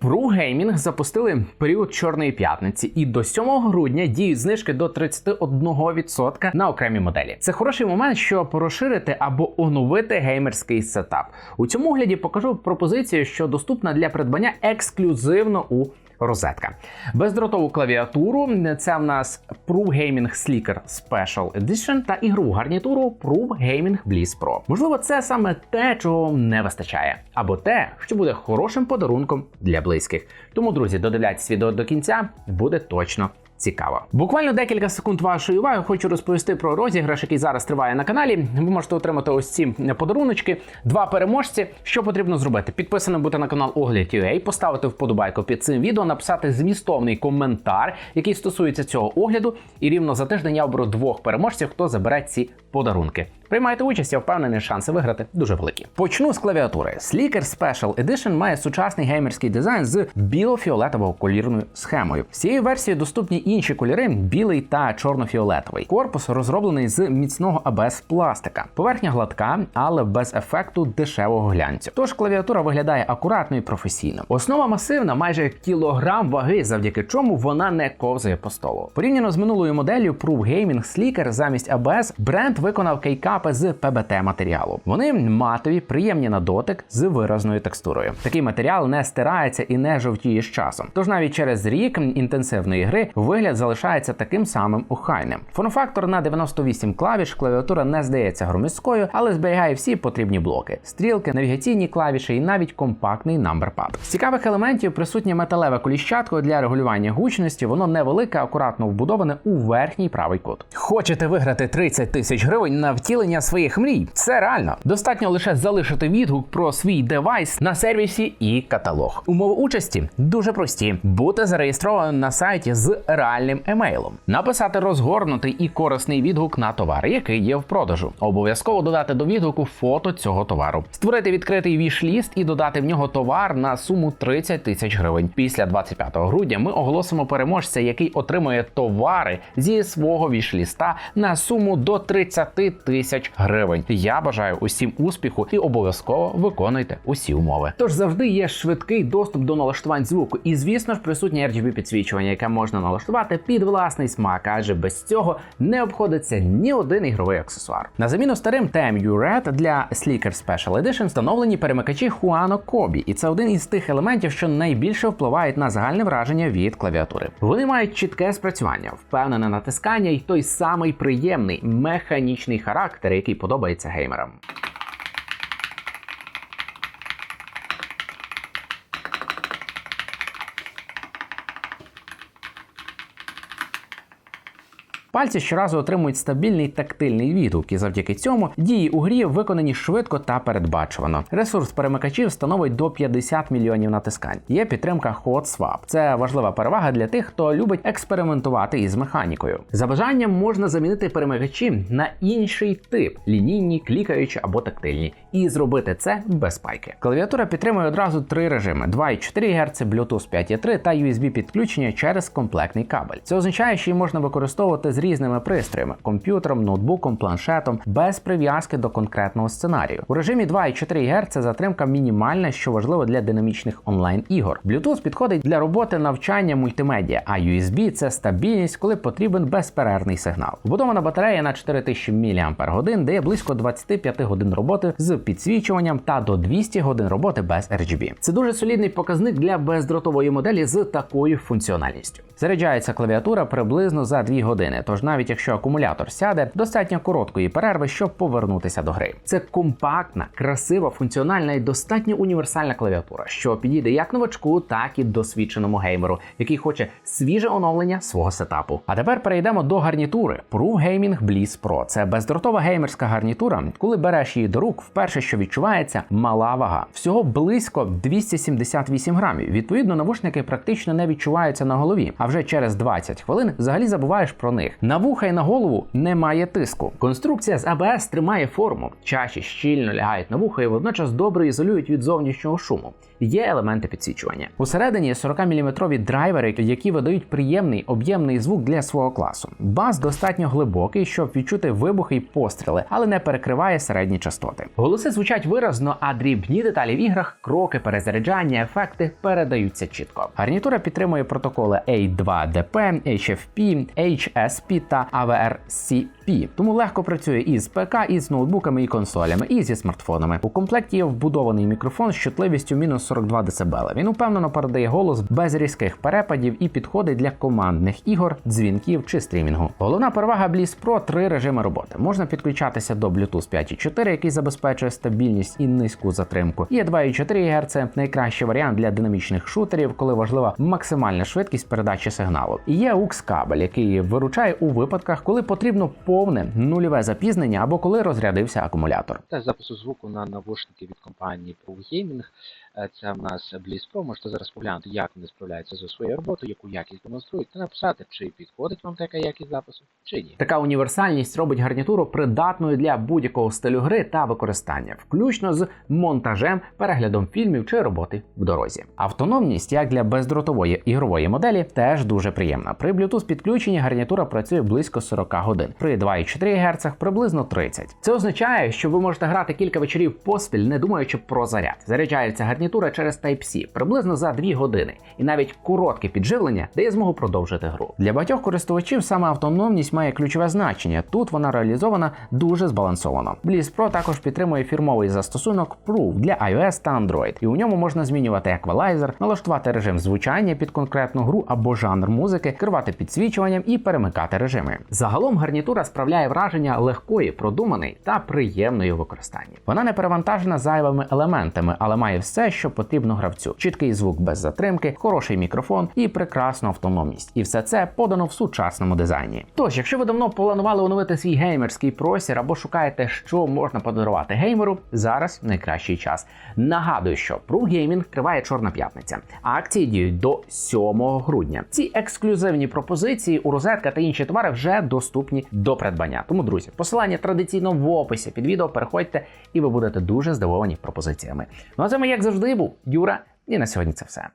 Pro Gaming запустили період Чорної п'ятниці, і до 7 грудня діють знижки до 31% на окремі моделі. Це хороший момент, щоб розширити або оновити геймерський сетап. У цьому огляді покажу пропозицію, що доступна для придбання ексклюзивно у розетка. Бездротову клавіатуру це в нас Pro Gaming Slicker Special Edition та ігрову гарнітуру Pro Gaming Bliss Pro. Можливо, це саме те, чого не вистачає, або те, що буде хорошим подарунком для близьких. Тому, друзі, додивляйтесь відео до кінця, буде точно. Цікаво. Буквально декілька секунд вашої уваги. Хочу розповісти про розіграш, який зараз триває на каналі. Ви можете отримати ось ці подаруночки. Два переможці. Що потрібно зробити? Підписаним бути на канал Огляд.ua, поставити вподобайку під цим відео, написати змістовний коментар, який стосується цього огляду. І рівно за тиждень я оберу двох переможців, хто забере ці подарунки. Приймайте участь, я впевнений, шанси виграти дуже великі. Почну з клавіатури. Slicker Special Edition має сучасний геймерський дизайн з біло-фіолетово колірною схемою. З цієї версії доступні інші кольори білий та чорно-фіолетовий. Корпус розроблений з міцного АБС пластика. Поверхня гладка, але без ефекту дешевого глянцю. Тож клавіатура виглядає акуратно і професійно. Основа масивна, майже кілограм ваги, завдяки чому вона не ковзає по столу. Порівняно з минулою моделлю Proof Gaming Slicker замість ABS бренд виконав кейкапи з ПБТ матеріалу. Вони матові, приємні на дотик з виразною текстурою. Такий матеріал не стирається і не жовтіє з часом. Тож навіть через рік інтенсивної гри вигляд залишається таким самим охайним. Форм-фактор на 98 клавіш, клавіатура не здається громіською, але зберігає всі потрібні блоки: стрілки, навігаційні клавіші і навіть компактний намберпад. З цікавих елементів присутнє металеве коліщатко для регулювання гучності. Воно невелике, акуратно вбудоване у верхній правий кут. Хочете виграти 30 тисяч гривень на втілення своїх мрій? Це реально. Достатньо лише залишити відгук про свій девайс на сервісі і каталог. Умови участі дуже прості: бути зареєстрованим на сайті з реальним емейлом, написати розгорнутий і корисний відгук на товар, який є в продажу. Обов'язково додати до відгуку фото цього товару, створити відкритий віш-ліст і додати в нього товар на суму 30 тисяч гривень. Після 25 грудня ми оголосимо переможця, який отримує товари зі свого віш-ліста на суму до 30 тисяч гривень. Я бажаю усім успіху і обов'язково виконуйте усі умови. Тож завжди є швидкий доступ до налаштувань звуку, і звісно ж присутнє RGB підсвічування, яке можна налаштувати під власний смак, адже без цього не обходиться ні один ігровий аксесуар. На заміну старим TMU Red для Slicker Special Edition встановлені перемикачі Huano Kobi, і це один із тих елементів, що найбільше впливають на загальне враження від клавіатури. Вони мають чітке спрацювання, впевнене натискання і той самий приємний механічний характер, який подобається геймерам. Пальці щоразу отримують стабільний тактильний відгук, і завдяки цьому дії у грі виконані швидко та передбачувано. Ресурс перемикачів становить до 50 мільйонів натискань. Є підтримка Hot Swap. Це важлива перевага для тих, хто любить експериментувати із механікою. За бажанням можна замінити перемикачі на інший тип лінійні, клікаючі або тактильні, і зробити це без пайки. Клавіатура підтримує одразу три режими: 2,4 Гц, Bluetooth 5.3 та USB підключення через комплектний кабель. Це означає, що її можна використовувати з різними пристроями комп'ютером, ноутбуком, планшетом без прив'язки до конкретного сценарію. У режимі 2,4 Гц затримка мінімальна, що важливо для динамічних онлайн-ігор. Bluetooth підходить для роботи навчання мультимедіа, а USB це стабільність, коли потрібен безперервний сигнал. Вбудована батарея на 4000 мАч дає близько 25 годин роботи з підсвічуванням та до 200 годин роботи без RGB. Це дуже солідний показник для бездротової моделі з такою функціональністю. Заряджається клавіатура приблизно за 2 години. Тож навіть якщо акумулятор сяде, достатньо короткої перерви, щоб повернутися до гри. Це компактна, красива, функціональна і достатньо універсальна клавіатура, що підійде як новачку, так і досвідченому геймеру, який хоче свіже оновлення свого сетапу. А тепер перейдемо до гарнітури Proof Gaming Bliss Pro. Це бездротова геймерська гарнітура. Коли береш її до рук, вперше що відчувається мала вага. Всього близько 278 грамів. Відповідно, навушники практично не відчуваються на голові. А вже через 20 хвилин взагалі забуваєш про них. На вуха і на голову немає тиску. Конструкція з АБС тримає форму, чаші щільно лягають на вуха і водночас добре ізолюють від зовнішнього шуму. Є елементи підсвічування. Усередині 40-мм драйвери, які видають приємний об'ємний звук для свого класу. Бас достатньо глибокий, щоб відчути вибухи й постріли, але не перекриває середні частоти. Голоси звучать виразно, а дрібні деталі в іграх, кроки, перезаряджання, ефекти передаються чітко. Гарнітура підтримує протоколи A2DP, HFP, HSP та AVRCP, тому легко працює із ПК, із ноутбуками і консолями, і зі смартфонами. У комплекті є вбудований мікрофон з чутливістю мінус 42 дБ. Він упевнено передає голос без різких перепадів і підходить для командних ігор, дзвінків чи стрімінгу. Головна перевага Bliss Pro – три режими роботи. Можна підключатися до Bluetooth 5.4, який забезпечує стабільність і низьку затримку. Є 2,4 ГГц – найкращий варіант для динамічних шутерів, коли важлива максимальна швидкість передачі сигналу. І є AUX кабель, який виручає у випадках, коли потрібно повне нульове запізнення або коли розрядився акумулятор. Тест запису звуку на навушники від компанії Pro Gaming. Е, Це в нас Pro. Можете зараз поглянути, як вони справляються зі своєю роботою, яку якість демонструють, та написати, чи підходить вам така якість запису, чи ні. Така універсальність робить гарнітуру придатною для будь-якого стилю гри та використання, включно з монтажем, переглядом фільмів чи роботи в дорозі. Автономність, як для бездротової ігрової моделі, теж дуже приємна. При Bluetooth підключенні гарнітура працює близько 40 годин, при 2,4 Гц приблизно 30. Це означає, що ви можете грати кілька вечорів поспіль, не думаючи про заряд. Заряджається гарнітура через Type-C приблизно за 2 години, і навіть коротке підживлення дає змогу продовжити гру. Для багатьох користувачів саме автономність має ключове значення. Тут вона реалізована дуже збалансовано. Bliss Pro також підтримує фірмовий застосунок Proof для iOS та Android, і у ньому можна змінювати еквалайзер, налаштувати режим звучання під конкретну гру або жанр музики, керувати підсвічуванням і перемикати режими. Загалом гарнітура справляє враження легкої, продуманої та приємної у використанні. Вона не перевантажена зайвими елементами, але має все, що потрібно гравцю: чіткий звук без затримки, хороший мікрофон і прекрасну автономність. І все це подано в сучасному дизайні. Тож, якщо ви давно планували оновити свій геймерський простір або шукаєте, що можна подарувати геймеру, зараз найкращий час. Нагадую, що Pro Gaming триває Чорна п'ятниця. Акції діють до 7 грудня. Ці ексклюзивні пропозиції у розетка та інші товари вже доступні до придбання. Тому, друзі, посилання традиційно в описі під відео. Переходьте, і ви будете дуже здивовані пропозиціями. Ну а з вами, як завжди, був Юра. І на сьогодні це все.